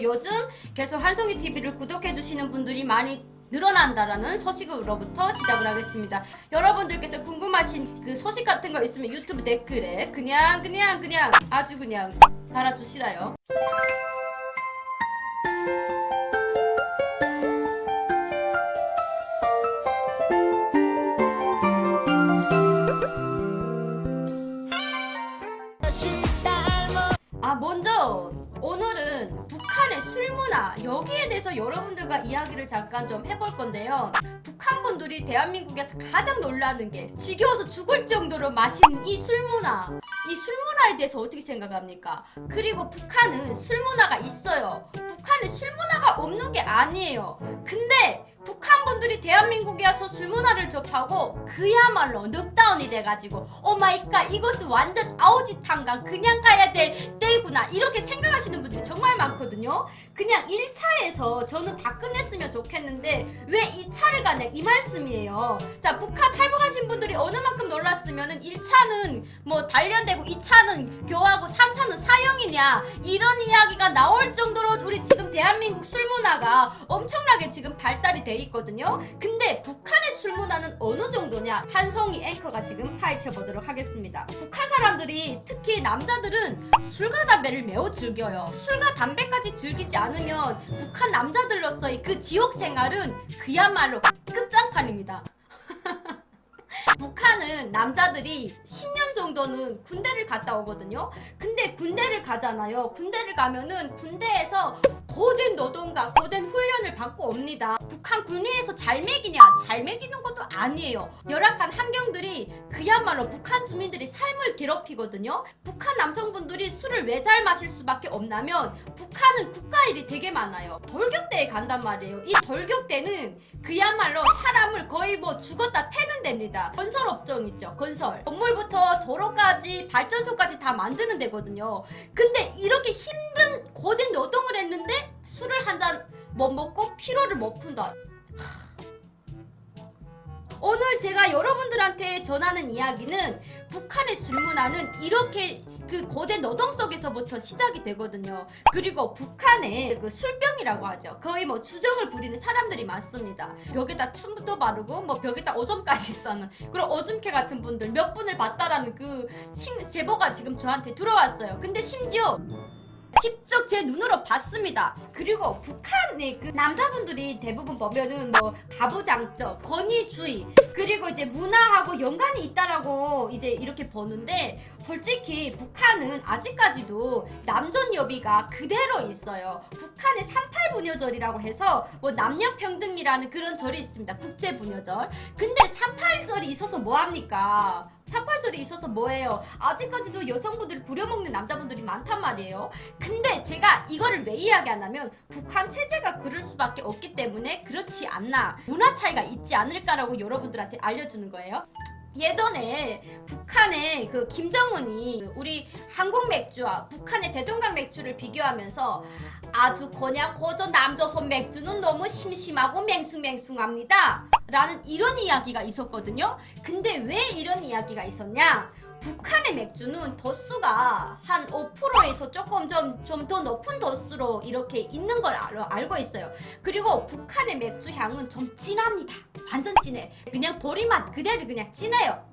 요즘 계속 한송이 TV를 구독해 주시는 분들이 많이 늘어난다라는 소식으로부터 시작을 하겠습니다. 여러분들께서 궁금하신 그 소식 같은 거 있으면 유튜브 댓글에 그냥 그냥 그냥 아주 그냥 달아주시라요. 아 먼저 오늘은 북한의 술 문화 여기에 대해서 여러분들과 이야기를 잠깐 좀 해볼 건데요. 북한 분들이 대한민국에서 가장 놀라는 게 지겨워서 죽을 정도로 마시는 이 술 문화. 이 술 문화에 대해서 어떻게 생각합니까? 그리고 북한은 술 문화가 있어요. 북한에 술 문화가 없는 게 아니에요. 근데 대한민국에 와서 술 문화를 접하고 그야말로 넉다운이 돼가지고 오마이갓 이것은 완전 아오지 탄강 그냥 가야 될 때구나 이렇게 생각하시는 분들이 정말 많거든요. 그냥 1차에서 저는 다 끝냈으면 좋겠는데 왜 2차를 가냐 이 말씀이에요. 자 북한 탈북하신 분들이 어느 만큼 놀랐으면은 1차는 뭐 단련되고 2차는 교하고 3차는 사형이냐 이런 이야기가 나올 정도로 우리 지금 대한민국 술 문화가 엄청나게 지금 발달이 돼 있거든요. 근데 북한의 술 문화는 어느 정도냐 한성희 앵커가 지금 파헤쳐 보도록 하겠습니다. 북한 사람들이 특히 남자들은 술과 담배를 매우 즐겨요. 술과 담배까지 즐기지 않으면 북한 남자들로서의 그 지옥 생활은 그야말로 끝장판입니다. 북한은 남자들이 10년 정도는 군대를 갔다 오거든요. 근데 군대를 가잖아요. 군대를 가면은 군대에서 고된 노동과 고된 훈련을 받고 옵니다. 북한 군대에서 잘 먹이냐? 잘 먹이는 것도 아니에요. 열악한 환경들이 그야말로 북한 주민들의 삶을 괴롭히거든요. 북한 남성분들이 술을 왜 잘 마실 수밖에 없냐면 북한은 국가일이 되게 많아요. 돌격대에 간단 말이에요. 이 돌격대는 그야말로 사람을 거의 뭐 죽었다 패는 데입니다. 건설 업종 있죠. 건설. 건물부터 도로까지 발전소까지 다 만드는 데거든요. 근데 이렇게 힘든 고된 노동을 했는데 술을 한 잔 못 먹고 피로를 못 푼다. 오늘 제가 여러분들한테 전하는 이야기는 북한의 술 문화는 이렇게 그 고대 노동 속에서부터 시작이 되거든요. 그리고 북한에 그 술병이라고 하죠. 거의 뭐 주정을 부리는 사람들이 많습니다. 벽에다 춤도 바르고 뭐 벽에다 오줌까지 싸는 그런 오줌캐 같은 분들 몇 분을 봤다라는 그 신- 제보가 지금 저한테 들어왔어요. 근데 심지어 직접 제 눈으로 봤습니다. 그리고 북한의 그 남자분들이 대부분 보면은 뭐 가부장적, 권위주의, 그리고 이제 문화하고 연관이 있다라고 이제 이렇게 보는데 솔직히 북한은 아직까지도 남전 여비가 그대로 있어요. 북한의 38분여절이라고 해서 뭐 남녀 평등이라는 그런 절이 있습니다. 국제 분여절. 근데 38절이 있어서 뭐 합니까? 38절이 있어서 뭐예요? 아직까지도 여성분들을 부려먹는 남자분들이 많단 말이에요. 근데 제가 이거를 왜 이야기하냐면 북한 체제가 그럴 수밖에 없기 때문에 그렇지 않나 문화 차이가 있지 않을까라고 여러분들한테 알려주는 거예요. 예전에 북한의 그 김정은이 우리 한국 맥주와 북한의 대동강 맥주를 비교하면서 아주 그냥 고저 남조선 맥주는 너무 심심하고 맹숭맹숭합니다. 라는 이런 이야기가 있었거든요. 근데 왜 이런 이야기가 있었냐? 북한의 맥주는 도수가 한 5%에서 조금 좀 좀 더 높은 도수로 이렇게 있는 걸 알, 알고 있어요. 그리고 북한의 맥주 향은 좀 진합니다. 완전 진해. 그냥 보리맛 그대로 그냥 진해요.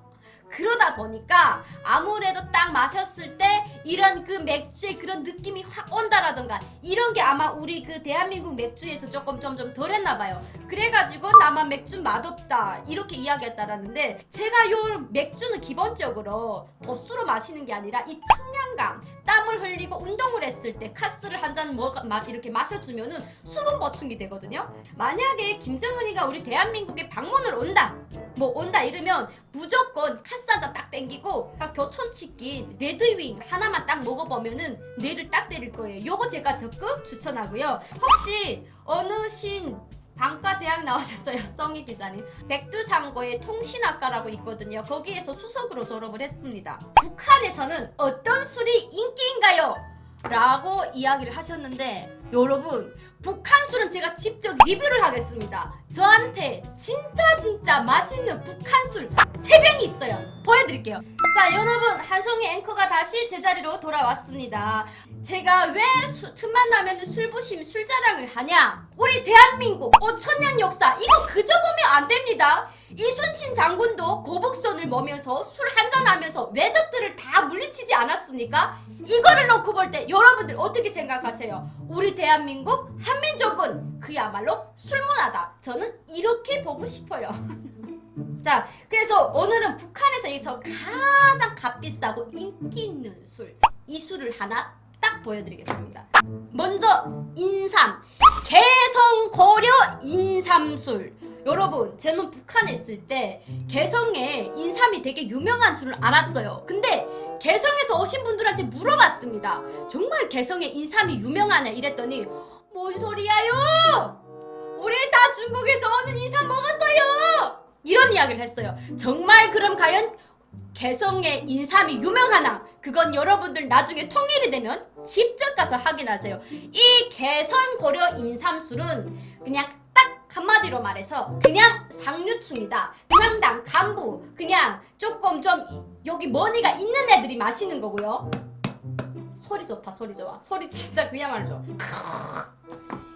그러다 보니까 아무래도 딱 마셨을 때 이런 그 맥주의 그런 느낌이 확 온다라던가 이런 게 아마 우리 그 대한민국 맥주에서 조금 점점 덜했나 봐요. 그래가지고 나만 맥주 맛없다 이렇게 이야기했다라는데 제가 요 맥주는 기본적으로 도수로 마시는 게 아니라 이 청량 감 땀을 흘리고 운동을 했을 때 카스를 한 잔 막 이렇게 마셔주면은 수분 보충이 되거든요. 만약에 김정은이가 우리 대한민국에 방문을 온다 뭐 온다 이러면 무조건 카스 한 잔 딱 땡기고 딱 교촌치킨 레드윙 하나만 딱 먹어보면은 뇌를 딱 때릴 거예요. 요거 제가 적극 추천하고요. 혹시 어느 신 방과 대학 나오셨어요, 성희 기자님. 백두상고의 통신학과라고 있거든요. 거기에서 수석으로 졸업을 했습니다. 북한에서는 어떤 술이 인기인가요? 라고 이야기를 하셨는데 여러분 북한 술은 제가 직접 리뷰를 하겠습니다. 저한테 진짜 진짜 맛있는 북한 술 3병이 있어요. 보여드릴게요. 자 여러분 한송이 앵커가 다시 제자리로 돌아왔습니다. 제가 왜 수- 틈만 나면 술부심 술자랑을 하냐? 우리 대한민국 5천년 역사 이거 그저 보면 안 됩니다. 이순신 장군도 고북선을 머면서 술 한잔하면서 외적들을 다 물리치지 않았습니까? 이거를 놓고 볼 때 여러분들 어떻게 생각하세요? 우리 대한민국 한민족은 그야말로 술문화다. 저는 이렇게 보고 싶어요 자, 그래서 오늘은 북한에서 가장 값비싸고 인기 있는 술, 이 술을 하나 딱 보여드리겠습니다. 먼저 인삼, 개성 고려 인삼술. 여러분, 저는 북한에 있을 때 개성에 인삼이 되게 유명한 줄을 알았어요. 근데 개성에서 오신 분들한테 물어봤습니다. 정말 개성에 인삼이 유명하냐 이랬더니 뭔 소리야요? 우리 다 중국에서 오는 인삼 먹었어요. 이런 이야기를 했어요. 정말 그럼 과연 개성의 인삼이 유명하나? 그건 여러분들 나중에 통일이 되면 직접 가서 확인하세요. 이 개성 고려 인삼술은 그냥 딱 한마디로 말해서 그냥 상류층이다. 중앙당 간부 그냥 조금 좀 여기 머니가 있는 애들이 마시는 거고요. 소리 좋다 소리 좋아 소리 진짜 그야말로 좋아.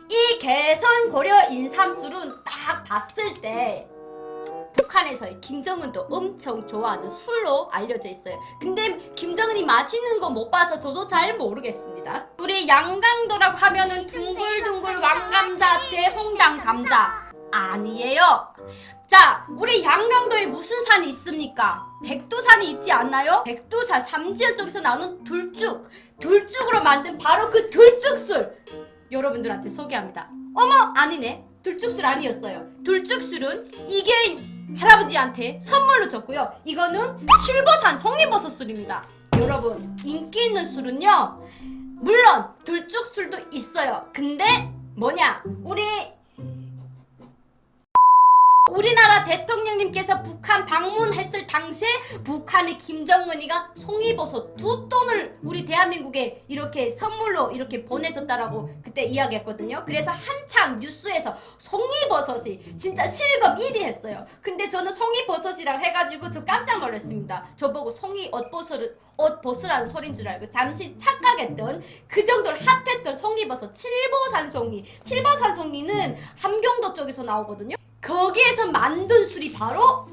이 개선 고려 인삼술은 딱 봤을 때 북한에서의 김정은도 엄청 좋아하는 술로 알려져 있어요. 근데 김정은이 마시는 거 못 봐서 저도 잘 모르겠습니다. 우리 양강도라고 하면은 둥글둥글 왕감자 대홍당 감자 아니에요. 자, 우리 양강도에 무슨 산이 있습니까? 백두산이 있지 않나요? 백두산 삼지연 쪽에서 나오는 둘쭉, 둘쭉으로 만든 바로 그 둘쭉술 여러분들한테 소개합니다. 어머, 아니네. 둘쭉술 아니었어요. 둘쭉술은 이게 할아버지한테 선물로 줬고요. 이거는 칠보산 송이버섯 술입니다. 여러분, 인기 있는 술은요. 물론 둘쭉술도 있어요. 근데 뭐냐? 우리 우리나라 대통령님께서 북한 방문했을 당시에 북한의 김정은이가 송이버섯 두 톤을 우리 대한민국에 이렇게 선물로 이렇게 보내줬다라고 그때 이야기했거든요. 그래서 한창 뉴스에서 송이버섯이 진짜 실검 1위 했어요. 근데 저는 송이버섯이라고 해가지고 저 깜짝 놀랐습니다. 저보고 송이 옷 벗으라는 소린 줄 알고 잠시 착각했던 그 정도로 핫했던 송이버섯 칠보산 송이 칠보산 송이는 함경도 쪽에서 나오거든요. 거기에서 만든 술이 바로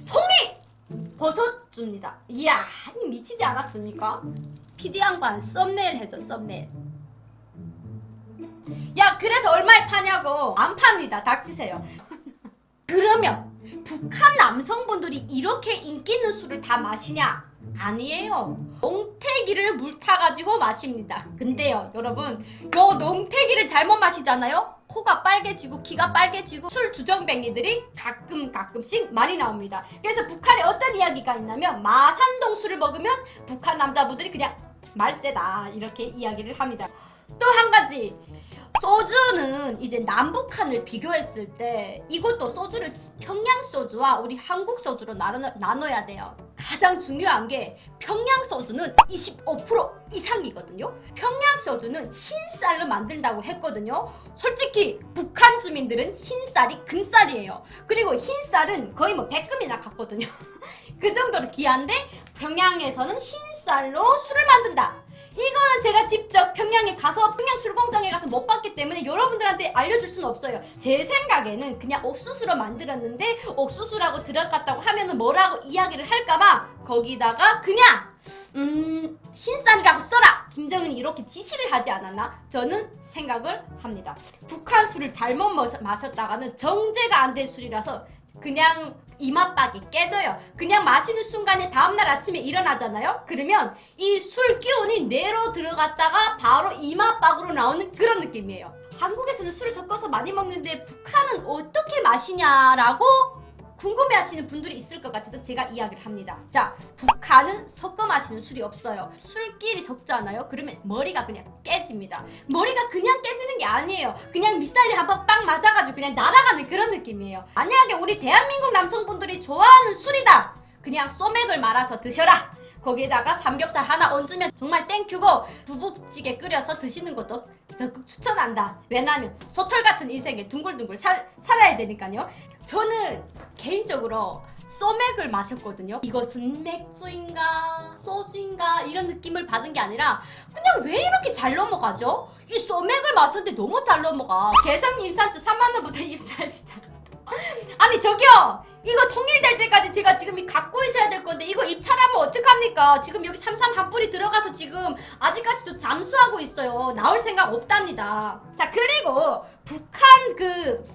송이 버섯주입니다. 이야, 이 미치지 않았습니까? PD 양반 썸네일 해줘, 썸네일. 야, 그래서 얼마에 파냐고? 안 팝니다. 닥치세요. 그러면 북한 남성분들이 이렇게 인기 있는 술을 다 마시냐? 아니에요. 농태기를 물 타가지고 마십니다. 근데요, 여러분, 요 농태기를 잘못 마시잖아요? 코가 빨개지고 귀가 빨개지고 술 주정뱅이들이 가끔 가끔씩 많이 나옵니다. 그래서 북한에 어떤 이야기가 있냐면 마산동 술을 먹으면 북한 남자분들이 그냥 말세다 이렇게 이야기를 합니다. 또 한 가지 소주는 이제 남북한을 비교했을 때 이것도 소주를 평양 소주와 우리 한국 소주로 나눠, 나눠야 돼요. 가장 중요한 게 평양 소주는 25% 이상이거든요. 평양 소주는 흰쌀로 만든다고 했거든요. 솔직히 북한 주민들은 흰쌀이 금쌀이에요. 그리고 흰쌀은 거의 뭐 백금이나 같거든요. 그 정도로 귀한데 평양에서는 흰쌀로 술을 만든다. 이거는 제가 직접 평양에 가서 평양 술공장에 가서 못 봤기 때문에 여러분들한테 알려줄 수는 없어요. 제 생각에는 그냥 옥수수로 만들었는데 옥수수라고 들어갔다고 하면은 뭐라고 이야기를 할까봐 거기다가 그냥 음 흰쌀이라고 써라. 김정은이 이렇게 지시를 하지 않았나? 저는 생각을 합니다. 북한 술을 잘못 마셨다가는 정제가 안 된 술이라서 그냥 이맛박이 깨져요. 그냥 마시는 순간에 다음날 아침에 일어나잖아요? 그러면 이 술 기운이 뇌로 들어갔다가 바로 이맛박으로 나오는 그런 느낌이에요. 한국에서는 술을 섞어서 많이 먹는데 북한은 어떻게 마시냐라고 궁금해 하시는 분들이 있을 것 같아서 제가 이야기를 합니다. 자, 북한은 섞어 마시는 술이 없어요. 술끼리 섞잖아요? 그러면 머리가 그냥 깨집니다. 머리가 그냥 깨지는 게 아니에요. 그냥 미사일이 한 번 빵 맞아가지고 그냥 날아가는 그런 느낌이에요. 만약에 우리 대한민국 남성분들이 좋아하는 술이다! 그냥 소맥을 말아서 드셔라! 거기에다가 삼겹살 하나 얹으면 정말 땡큐고 두부찌개 끓여서 드시는 것도 적극 추천한다. 왜냐면 소털 같은 인생에 둥글둥글 살, 살아야 되니까요. 저는 개인적으로 소맥을 마셨거든요. 이것은 맥주인가 소주인가 이런 느낌을 받은 게 아니라 그냥 왜 이렇게 잘 넘어가죠? 이 소맥을 마셨는데 너무 잘 넘어가. 개성 임산주 3만 원부터 입찰 시작. 아니 저기요 이거 통일될 때까지 제가 지금 이 갖고 있어야 될 건데 이거 입찰하면 어떡합니까? 지금 여기 삼삼 한 뿌리 들어가서 지금 아직까지도 잠수하고 있어요. 나올 생각 없답니다. 자 그리고 북한 그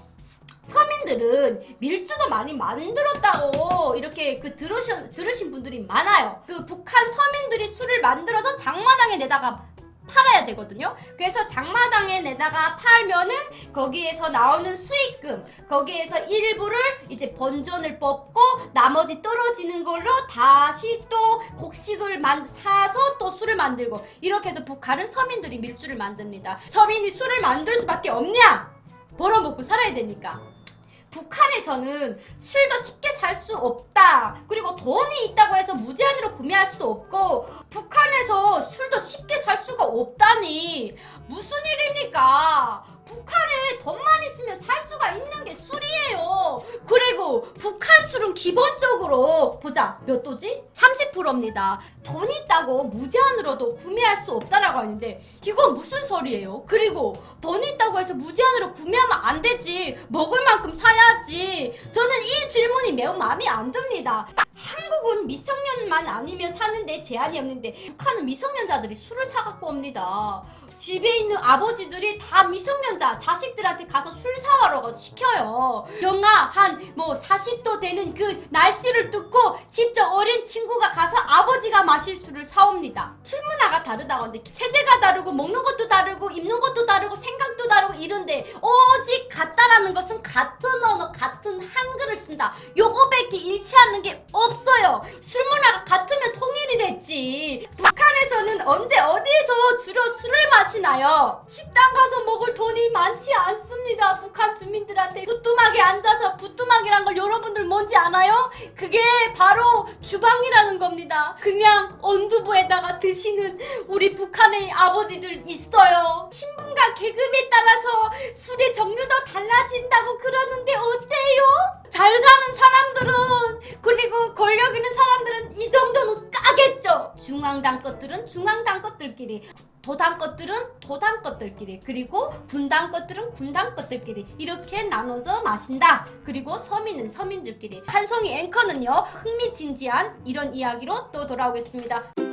서민들은 밀주도 많이 만들었다고 이렇게 그 들으신, 들으신 분들이 많아요. 그 북한 서민들이 술을 만들어서 장마당에 내다가 팔아야 되거든요. 그래서 장마당에 내다가 팔면은 거기에서 나오는 수익금, 거기에서 일부를 이제 번전을 뽑고 나머지 떨어지는 걸로 다시 또 곡식을 만 사서 또 술을 만들고 이렇게 해서 북한은 서민들이 밀주를 만듭니다. 서민이 술을 만들 수밖에 없냐? 벌어먹고 살아야 되니까. 북한에서는 술도 쉽게 살 수 없다. 그리고 돈이 있다고 해서 무제한으로 구매할 수도 없고, 북한에서 술도 쉽게 없다니. 무슨 일입니까? 북한에 돈만 있으면 살 수가 있는 게 술이에요. 그리고 북한 술은 기본적으로, 보자, 몇 도지? 30%입니다. 돈 있다고 무제한으로도 구매할 수 없다라고 하는데, 이건 무슨 소리예요? 그리고 돈 있다고 해서 무제한으로 구매하면 안 되지. 먹을 만큼 사야지. 저는 이 매우 마음에 안 듭니다. 한국은 미성년만 아니면 사는데 제한이 없는데 북한은 미성년자들이 술을 사갖고 옵니다. 집에 있는 아버지들이 다 미성년자 자식들한테 가서 술 사와라 고 시켜요. 영하 한 뭐 40도 되는 그 날씨를 뚫고 직접 어린 친구가 가서 아버지가 마실 술을 사옵니다. 술 문화가 다르다고 하는데 체제가 다르고 먹는 것도 다르고 입는 것도 다르고 다르고 이런데 오직 같다라는 것은 같은 언어 같은 한글을 쓴다. 요거밖에 일치하는 게 없어요. 술 문화가 같으면 통일이 됐지. 북한에서는 언제 어디에서 주로 술을 마시나요? 식당 가서 먹을 돈이 많지 않습니다. 북한 주민들한테 부뚜막에 앉아서 부뚜막이란 걸 여러분들 뭔지 아나요? 그게 바로 주방이라 는 겁니다. 그냥 언두부에다가 드시는 우리 북한의 아버지들 있어요. 신분과 계급에 따라서 술의 종류도 달라진다고 그러는데 어때요? 잘 사는 사람들은 그리고 권력 있는 사람들은 이 정도는 까겠죠. 중앙당 것들은 중앙당 것들끼리 도당 것들은 도당 것들끼리 그리고 군당 것들은 군당 것들끼리 이렇게 나눠서 마신다. 그리고 서민은 서민들끼리 한송이 앵커는요 흥미진지한 이런 이야기로 또 돌아오겠습니다.